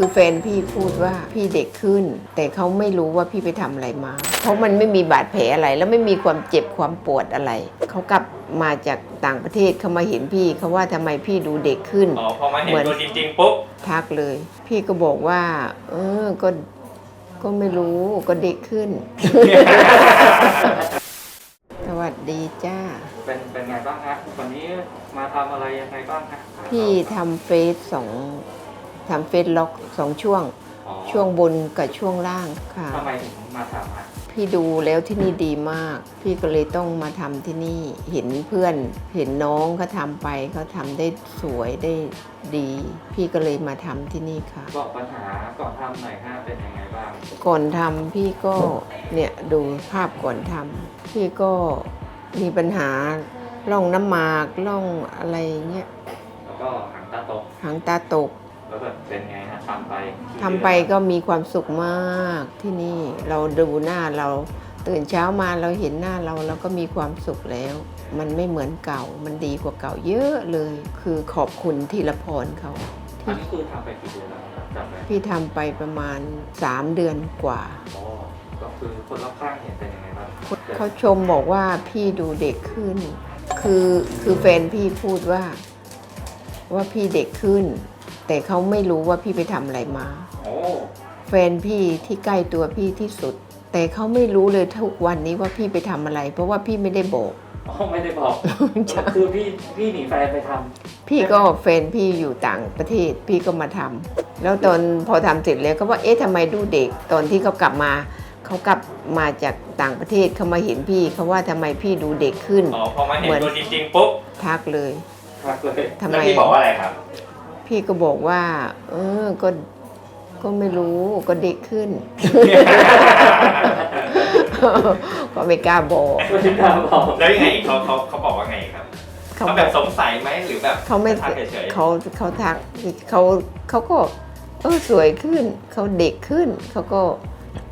คือแฟนพี่พูดว่าพี่เด็กขึ้น แต่เขาไม่รู้ว่าพี่ไปทำอะไรมา เพราะมันไม่มีบาดแผลอะไร แล้วไม่มีความเจ็บความปวดอะไร เขากลับมาจากต่างประเทศเขามาเห็นพี่เขาว่าทำไมพี่ดูเด็กขึ้นอ๋อพอมาเห็นเหมือนตัวจริงๆปุ๊บทักเลย พี่ก็บอกว่า เออก็ก็ไม่รู้ก็เด็กขึ้น สวัสดีจ้า เป็นเป็นไงบ้างฮะวันนี้มาทำอะไรยังไงบ้างฮะพี่ทำเฟซสอง ทำเฟซล็อกสองช่วง อ๋อช่วงบนกับช่วงล่างค่ะ ทำไมถึงมาทำฮะพี่ดูแล้วที่นี่ดีมาก พี่ก็เลยต้องมาทำที่นี่เห็นเพื่อน เห็นน้องเขาทำไปเขาทำได้สวยได้ดี พี่ก็เลยมาทำที่นี่ค่ะ บอกปัญหาก่อนทำหน่อยฮะเป็นยังไงบ้างก่อนทำพี่ก็เนี่ยดูภาพก่อนทำพี่ก็มีปัญหาร่องน้ำหมากร่องอะไรเงี้ยแล้วก็หางตาตกหางตาตก แล้วแบบเป็นไงฮะทำไปทำไปก็มีความสุขมากที่นี่เราดูหน้าเราตื่นเช้ามาเราเห็นหน้าเราเราก็มีความสุขแล้ว มันไม่เหมือนเก่า มันดีกว่าเก่าเยอะเลย คือขอบคุณธีรพรเขาอันนี้คือทำไปกี่เดือนแล้วครับจำได้พี่ทำไปประมาณ 3 เดือนกว่า อ๋อก็คือคนรอบข้างเห็นเป็นยังไงบ้างเขาชมบอกว่าพี่ดูเด็กขึ้น คือคือแฟนพี่พูดว่า ว่าพี่เด็กขึ้น แต่เขาไม่รู้ว่าพี่ไปทำอะไรมาโอ้แฟนพี่ที่ใกล้ตัวพี่ที่สุด แต่เขาไม่รู้เลยทุกวันนี้ว่าพี่ไปทำอะไร เพราะว่าพี่ไม่ได้บอก อ๋อไม่ได้บอกใช่คือพี่พี่หนีแฟนไปทพี่ก็แฟนพี่อยู่ต่างประเทศ พี่ก็มาทำแล้วตอนพอทำเสร็จแล้วก็ว่าเอ๊ะทำไมดูเด็กตอนที่เขากลับมาเขากลับมาจากต่างประเทศเขามาเห็นพี่เขาว่าทำไมพี่ดูเด็กขึ้น อ๋อพอมาเห็นเหมือนตัวจริงๆปุ๊บทักเลยำทักเลย ทำแล้วไมพี่บอกว่าอะไรครับ พี่ก็บอกว่า เออก็ก็ไม่รู้ก็เด็กขึ้น ก็ไม่กล้าบอกไม่ได้บอกแล้วยังไงอีกเขาเขาเขาบอกว่าไงครับเขาเขาบแบอกบสงสัยไหมหรือแบบเขาไม่ทักเฉยๆเขาเขาทักเขาเขาก็ เออสวยขึ้น เขาเด็กขึ้น เขาก็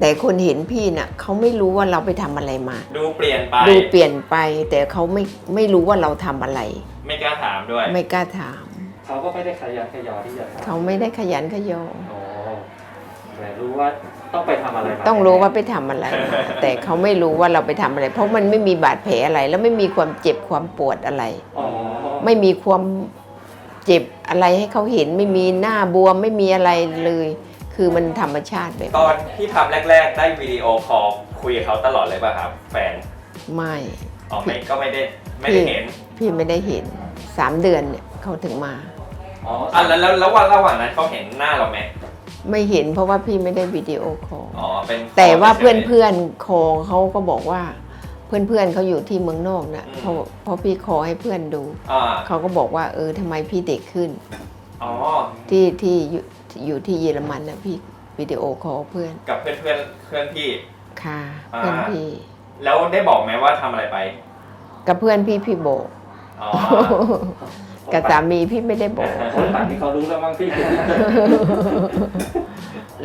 แต่คนเห็นพี่น่ะเขาไม่รู้ว่าเราไปทำอะไรมา ดูเปลี่ยนไปดูเปลี่ยนไปแต่เขาไม่ไม่รู้ว่าเราทำอะไร ไม่กล้าถามด้วย ไม่กล้าถาม เขาก็ไม่ได้ขยันขยอที่จะทำเขาไม่ได้ขยันขยอโอ้แต่รู้ว่าต้องไปทำอะไรมาต้องรู้ว่าไปทำอะไรมาแต่เขาไม่รู้ว่าเราไปทำอะไร เพราะมันไม่มีบาดแผลอะไร แล้วไม่มีความเจ็บความปวดอะไร อ๋อไม่มีความเจ็บอะไรให้เขาเห็น ไม่มีหน้าบวมไม่มีอะไรเลย คือมันธรรมชาติแบบตอนที่ทำแรก ๆ ได้วิดีโอคอลคุยกับเขาตลอดเลยป่ะครับ แฟนไม่อ๋อไม่ก็ไม่ได้ไม่ได้เห็น พี่ไม่ได้เห็นสามเดือนเนี่ยเขาถึงมา อ๋ออะแล้วแล้วแล้ววันระหว่างนั้นเขาเห็นหน้าเราไหมไม่เห็นเพราะว่าพี่ไม่ได้วิดีโอคอลอ๋อเป็นแต่ว่าเพื่อนฉยเพื่อนๆคอเขาก็บอกว่า เพื่อนเพื่อนๆเขาอยู่ที่เมืองนอกนะอืมเพราะเพราะพี่คอให้เพื่อนดูๆอ่าเขาก็บอกว่าเออทำไมพี่เด็กขึ้นอ๋อที่ที่อยู่อยู่ที่เยอรมันนะพี่วิดีโอคอลเพื่อน กับเพื่อนเพื่อนเพื่อนพี่ค่ะอ่าเพื่อนพี่ แล้วได้บอกไหมว่าทำอะไรไป กับเพื่อนพี่พี่โบอ กอ๋อกับสามีพี่ไม่ได้บอก คนต่างที่เขารู้แล้วมั้งพี่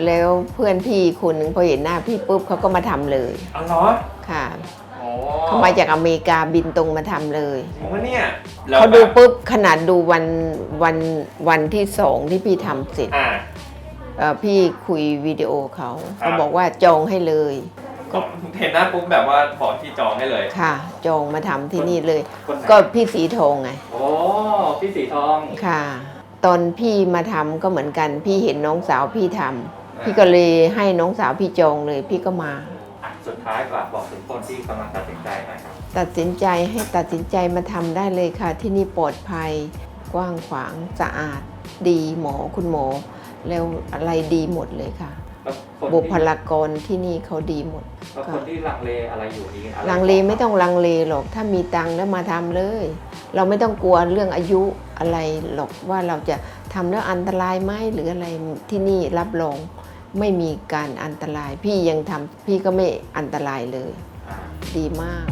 แล้วเพื่อนพี่คนหนึ่งพอเห็นหน้าพี่ปุ๊บเขาก็มาทำเลยอ๋อเหรอค่ะอ๋อเขามาจากอเมริกาบินตรงมาทำเลยจริงปะเนี่ยแล้วเขาดูแบบปุ๊บขนาดดูวันวันวันที่สองที่พี่ทำเสร็จอ่า เอ่อพี่คุยวิดีโอเขา ครับ เขาบอกว่าจองให้เลย ก็เห็นหน้าปุ๊บแบบว่าบอกที่จองให้เลยค่ะ จองมาทำที่นี่เลย คนไหนก็พี่สีทองไงโอ้พี่สีทองค่ะ ตอนพี่มาทำก็เหมือนกัน พี่เห็นน้องสาวพี่ทำพี่ก็เลยให้น้องสาวพี่จองเลย พี่ก็มา อะสุดท้ายฝากบอกถึงคนที่กำลังตัดสินใจหน่อยครับ ตัดสินใจให้ตัดสินใจมาทำได้เลยค่ะ ที่นี่ปลอดภัย กว้างขวางสะอาด ดีหมอคุณหมอ แล้วอะไรดีหมดเลยค่ะแล้วคน บุที่คลากรที่นี่เขาดีหมดแล้วคนที่ลังเลอะไรอยู่นี่อะไรลังเลไม่ต้องลังเลหรอก ถ้ามีตังค์แล้วมาทำเลย เราไม่ต้องกลัวเรื่องอายุอะไรหรอกว่าเราจะทำแล้วอันตรายไหมหรืออะไรที่นี่รับรองไม่มีการอันตราย พี่ยังทำพี่ก็ไม่อันตรายเลยอ่าดีมาก